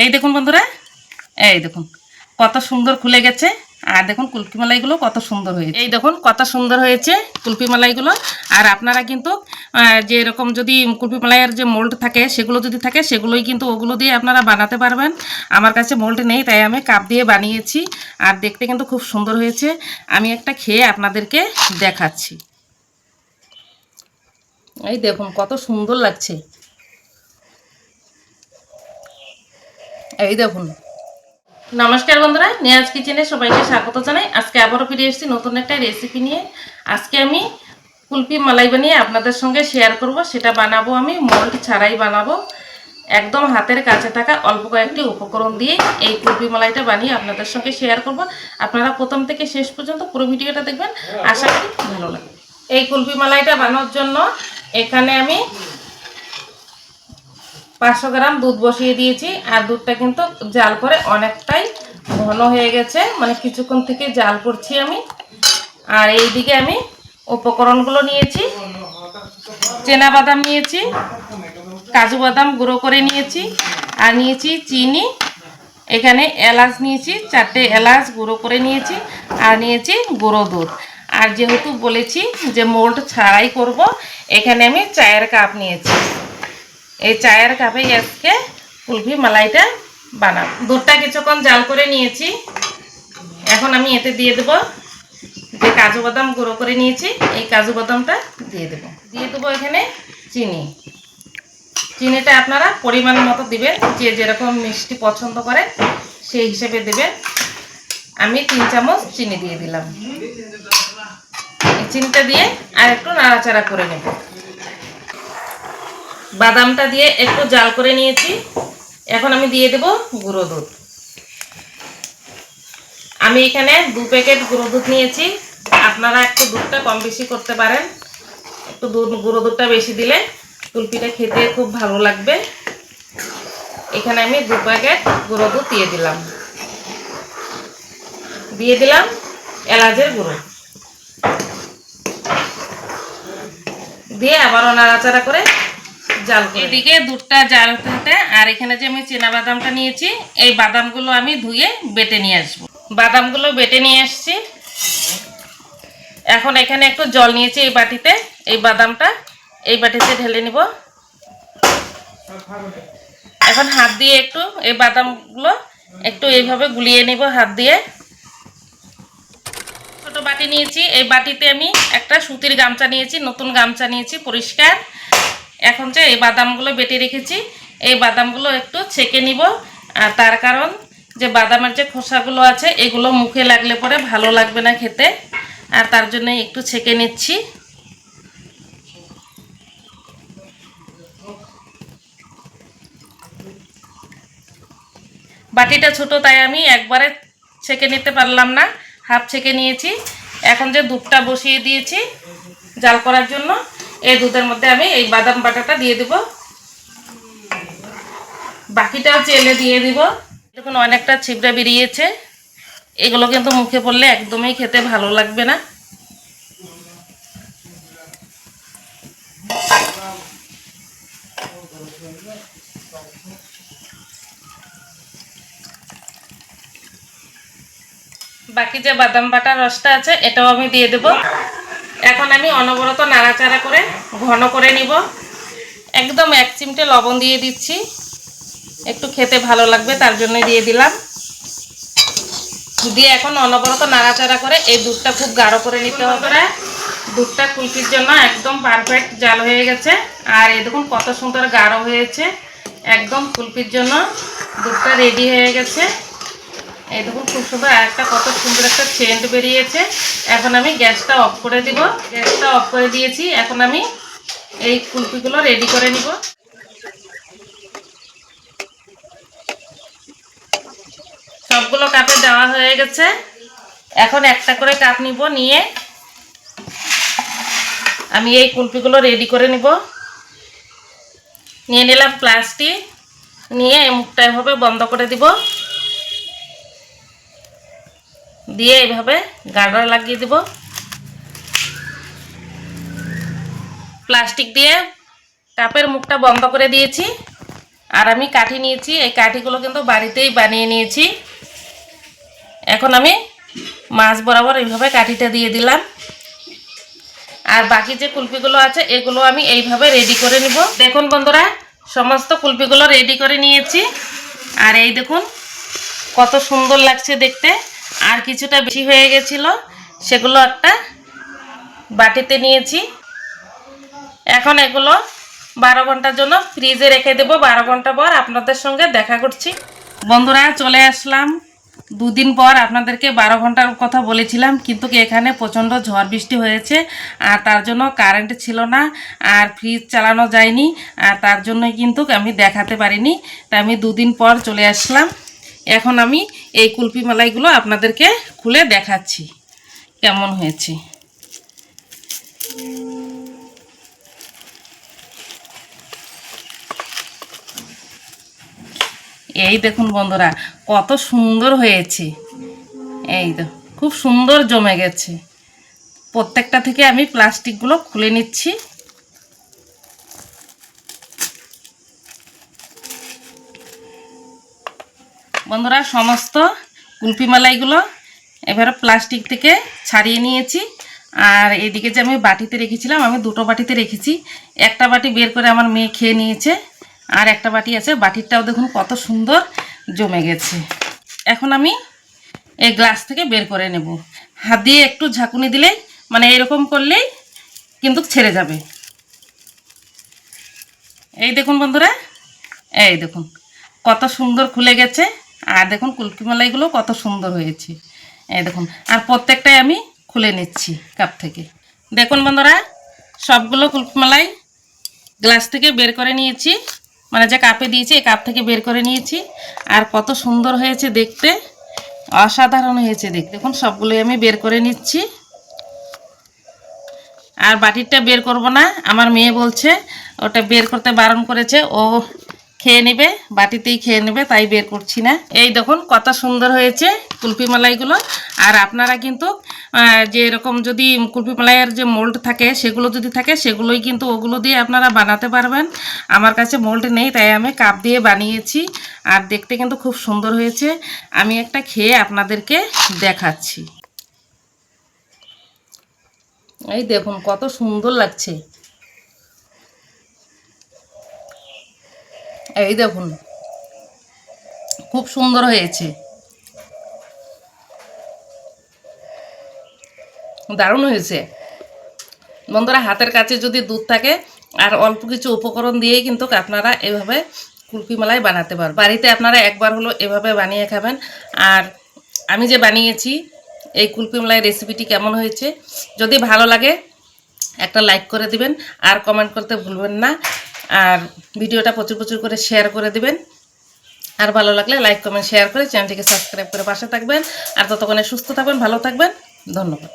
এই দেখুন বন্ধুরা, এই দেখুন, কত সুন্দর খুলে গেছে। আর দেখুন কুলপি মালাইগুলো কত সুন্দর হয়েছে। এই দেখুন, কত সুন্দর হয়েছে কুলপি মালাইগুলো। আর আপনারা কিন্তু যে এরকম যদি কুলপি মালাইয়ের যে মোল্ড থাকে, সেগুলো যদি থাকে, সেগুলোই কিন্তু ওগুলো দিয়ে আপনারা বানাতে পারবেন। আমার কাছে মোল্ড নেই, তাই আমি কাপ দিয়ে বানিয়েছি। আর দেখতে কিন্তু খুব সুন্দর হয়েছে। আমি একটা খেয়ে আপনাদেরকে দেখাচ্ছি। এই দেখুন, কত সুন্দর লাগছে। এই দেখুন। নমস্কার বন্ধুরা, নিয়াজ কিচেনে সবাইকে স্বাগত জানাই। আজকে আবারও ফিরে এসেছি নতুন একটা রেসিপি নিয়ে। আজকে আমি কুলপি মালাই বানিয়ে আপনাদের সঙ্গে শেয়ার করব। সেটা বানাবো আমি মোল্ড ছাড়াই বানাবো। একদম হাতের কাছে থাকা অল্প কয়েকটি উপকরণ দিয়ে এই কুলপি মালাইটা বানিয়ে আপনাদের সঙ্গে শেয়ার করব। আপনারা প্রথম থেকে শেষ পর্যন্ত পুরো ভিডিওটা দেখবেন। আশা করি ভালো লাগবে। এই কুলপি মালাইটা বানানোর জন্য এখানে আমি পাঁচশো গ্রাম দুধ বসিয়ে দিয়েছি, আর দুধটা কিন্তু জাল করে অনেকটাই ঘন হয়ে গেছে মানে কিছুক্ষণ থেকে জাল করছি আমি। আর এইদিকে আমি উপকরণগুলো নিয়েছি, চেনা বাদাম নিয়েছি, কাজু বাদাম গুঁড়ো করে নিয়েছি, আর নিয়েছি চিনি। এখানে এলাচ নিয়েছি, চারটে এলাচ গুঁড়ো করে নিয়েছি, আর নিয়েছি গুঁড়ো দুধ। আর যেহেতু বলেছি যে মোল্ড ছাড়াই করব, এখানে আমি চায়ের কাপ নিয়েছি। এই চায়ের কাপে আজকে কুলফি মালাইটা বানাবো। দুধটা কিছুক্ষণ জাল করে নিয়েছি। এখন আমি এতে দিয়ে দেবো যে কাজু বাদাম গুঁড়ো করে নিয়েছি। এই কাজু বাদামটা দিয়ে দেবো। দিয়ে দেবো এখানে চিনি। চিনিটা আপনারা পরিমাণ মতো দিবেন, যে যেরকম মিষ্টি পছন্দ করে সেই হিসেবে দেবেন। আমি তিন চামচ চিনি দিয়ে দিলাম। এই চিনিটা দিয়ে আর একটু নাড়াচাড়া করে নেব। বাদামটা দিয়ে একটু জাল করে নিয়েছি। এখন আমি দিয়ে দেব গুঁড়ো দুধ। আমি এখানে দু প্যাকেট গুঁড়ো দুধ নিয়েছি। আপনারা একটু দুধটা কম বেশি করতে পারেন। একটু দুধ, গুঁড়ো দুধটা বেশি দিলে কুলপিটা খেতে খুব ভালো লাগবে। এখানে আমি দু প্যাকেট গুঁড়ো দুধ দিয়ে দিলাম। দিয়ে দিলাম এলাচের গুঁড়ো। দিয়ে আবারও নাড়াচাড়া করে জাল করে। এদিকে দুধটা জাল হতে আর এখানে যে আমি চেনা বাদামটা নিয়েছি, এই বাদামগুলো আমি ধুয়ে বেটে নিয়ে আসব। বাদামগুলো বেটে নিয়ে আসছি। এখন এখানে একটু জল নিয়েছি এই বাটিতে। এই বাদামটা এই বাটিতে ঢেলে নিব। এখন হাত দিয়ে একটু এই বাদামগুলো একটু এইভাবে গুলিয়ে নিব হাত দিয়ে। ছোট বাটি নিয়েছি। এই বাটিতে আমি একটা সুতির গামছা নিয়েছি, নতুন গামছা নিয়েছি, পরিষ্কার। এখন যে এই বাদামগুলো বেটে রেখেছি, এই বাদামগুলো একটু ছেঁকে নিব। আর তার কারণ যে বাদামের যে খোসাগুলো আছে, এগুলো মুখে লাগলে পরে ভালো লাগবে না খেতে। আর তার জন্য একটু ছেঁকে নিচ্ছি। বাটিটা ছোট, তাই আমি একবারে ছেঁকে নিতে পারলাম না। হাফ ছেঁকে নিয়েছি। এখন যে দুধটা বসিয়ে দিয়েছি জাল করার জন্য এই দুধের মধ্যে আমি এই বাদাম বাটাটা দিয়ে দিব। বাকিটাও চেলে দিয়ে দিব। দেখুন, অনেকটা ছিবড়া বেরিয়েছে। এগুলো কিন্তু মুখে পড়লে একদমই খেতে ভালো লাগবে না। বাকি যে বাদাম বাটার রসটা আছে, এটাও আমি দিয়ে দেব। আমি অনবরত নাড়াচাড়া করে ঘন করে নিব। একদম এক চিমটে লবণ দিয়ে দিচ্ছি। একটু খেতে ভালো লাগবে, তার জন্য দিয়ে দিলাম। দিয়ে এখন অনবরত নাড়াচাড়া করে এই দুধটা খুব গাঢ় করে নিতে হবে। দুধটা কুলপির জন্য একদম পারফেক্ট জাল হয়ে গেছে। আর এই দেখুন কত সুন্দর গাঢ় হয়েছে। একদম কুলপির জন্য দুধটা রেডি হয়ে গেছে। এই দেখুন খুব সুন্দর আর একটা কত সুন্দর একটা সেন্ট বেরিয়েছে। এখন আমি গ্যাসটা অফ করে দিব। গ্যাসটা অফ করে দিয়েছি। এখন আমি এই কুলপিগুলো রেডি করে নিব। সবগুলো কাপে দেওয়া হয়ে গেছে। এখন একটা করে কাপ নিব নিয়ে আমি এই কুলপিগুলো রেডি করে নিব। নিয়ে নিলাম প্লাস্টিক নিয়ে মুখটা এভাবে বন্ধ করে দিব। দিয়ে এইভাবে গার্ডার লাগিয়ে দিব। প্লাস্টিক দিয়ে কাপের মুখটা বন্ধ করে দিয়েছি। আর আমি কাঠি নিয়েছি, এই কাঠিগুলো কিন্তু বাড়িতেই বানিয়ে নিয়েছি। এখন আমি মাছ বরাবর এইভাবে কাঠিটা দিয়ে দিলাম। আর বাকি যে কুলপিগুলো আছে, এগুলো আমি এইভাবে রেডি করে নিব। দেখুন বন্ধুরা, সমস্ত কুলপিগুলো রেডি করে নিয়েছি। আর এই দেখুন, কত সুন্দর লাগছে দেখতে। আর কিছুটা বেশি হয়ে গেছিল, সেগুলো একটা বাটিতে নিয়েছি। এখন এগুলো বারো ঘণ্টার জন্য ফ্রিজে রেখে দেবো। বারো ঘণ্টা পর আপনাদের সঙ্গে দেখা করছি। বন্ধুরা, চলে আসলাম। দুদিন পর আপনাদেরকে বারো ঘণ্টার কথা বলেছিলাম, কিন্তু এখানে প্রচণ্ড ঝড় বৃষ্টি হয়েছে, আর তার জন্য কারেন্ট ছিল না, আর ফ্রিজ চালানো যায়নি, আর তার জন্য কিন্তু আমি দেখাতে পারিনি। তা আমি দুদিন পর চলে আসলাম। এখন আমি এই কুলপি মালাইগুলো আপনাদেরকে খুলে দেখাচ্ছি কেমন হয়েছে। এই দেখুন বন্ধুরা, কত সুন্দর হয়েছে। এই তো, খুব সুন্দর জমে গেছে। প্রত্যেকটা থেকে আমি প্লাস্টিকগুলো খুলে নিচ্ছি। বন্ধুরা, সমস্ত কুলপি মালাইগুলো এবারে প্লাস্টিক থেকে ছাড়িয়ে নিয়েছি। আর এদিকে যে আমি বাটিতে রেখেছিলাম, আমি দুটো বাটিতে রেখেছি। একটা বাটি বের করে আমার মেয়ে খেয়ে নিয়েছে, আর একটা বাটি আছে। বাটিরটাও দেখুন কত সুন্দর জমে গেছে। এখন আমি এই গ্লাস থেকে বের করে নেব। হাত দিয়ে একটু ঝাঁকুনি দিলেই মানে এরকম করলেই কিন্তু ছেড়ে যাবে। এই দেখুন বন্ধুরা, এই দেখুন কত সুন্দর খুলে গেছে। আর দেখুন কুলকি মালাইগুলো কত সুন্দর হয়েছে। এই দেখুন, আর প্রত্যেকটাই আমি খুলে নিচ্ছি কাপ থেকে। দেখুন বন্ধুরা, সবগুলো কুলকি মালাই গ্লাস থেকে বের করে নিয়েছি। মানে যে কাপে দিয়েছি, এই কাপ থেকে বের করে নিয়েছি। আর কত সুন্দর হয়েছে দেখতে, অসাধারণ হয়েছে দেখতে। দেখুন, সবগুলোই আমি বের করে নিচ্ছি। আর বাটিরটা বের করব না, আমার মেয়ে বলছে, ওটা বের করতে বারণ করেছে, ও খেয়ে নেবে, বাটিতেই খেয়ে নেবে, তাই বের করছি না। এই দেখুন কত সুন্দর হয়েছে কুলপি মালাইগুলো। আর আপনারা কিন্তু যে এরকম যদি কুলপি মালাইয়ের যে মোল্ড থাকে, সেগুলো যদি থাকে, সেগুলোই কিন্তু ওগুলো দিয়ে আপনারা বানাতে পারবেন। আমার কাছে মোল্ড নেই, তাই আমি কাপ দিয়ে বানিয়েছি। আর দেখতে কিন্তু খুব সুন্দর হয়েছে। আমি একটা খেয়ে আপনাদেরকে দেখাচ্ছি। এই দেখুন কত সুন্দর লাগছে। এই দেখুন, খুব সুন্দর হয়েছে। দারুণ হয়েছে। বন্ধুরা, হাতের কাছে যদি দুধ থাকে, আর অল্প কিছু উপকরণ দিয়েই কিন্তু আপনারা এভাবে কুলফি মালাই বানাতে পারবেন। বাড়িতে আপনারা একবার হলো এভাবে বানিয়ে খাবেন। আর আমি যে বানিয়েছি, এই কুলফি মালাই রেসিপিটি কেমন হয়েছে, যদি ভালো লাগে, একটা লাইক করে দিবেন। আর কমেন্ট করতে ভুলবেন না। আর ভিডিওটা প্রচুর প্রচুর করে শেয়ার করে দেবেন। আর ভালো লাগলে লাইক কমেন্ট শেয়ার করে চ্যানেলটিকে সাবস্ক্রাইব করে পাশে থাকবেন। আর ততক্ষণে সুস্থ থাকবেন, ভালো থাকবেন। ধন্যবাদ।